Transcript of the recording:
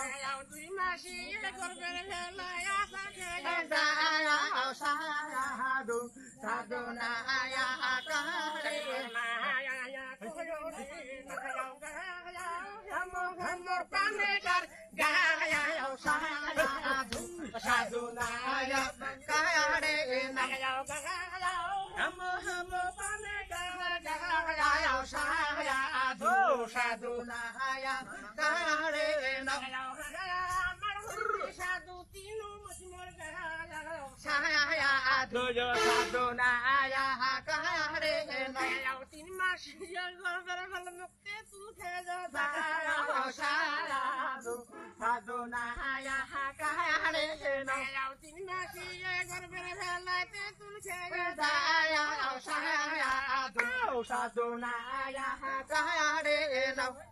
লাগাও দুই মাসি করবেন বেলায় আশা খেয়ে দাঁড়া সারা হাদু সাধু না আয়া আকারে সাধু না কারে না হাম হাম সাধু নাহায়া তাহারে সাধু তিনু মসমর সাহায়া ধুজো সাধু নাহায়া তিন মাস গরবার গল মুক্তে তু খেজ সাধু সাধু নাহায়া কাহারে নয়াও তিন মাস গরবার গলাতে তু খেজ সাধু নাহায়া কাহারে নাও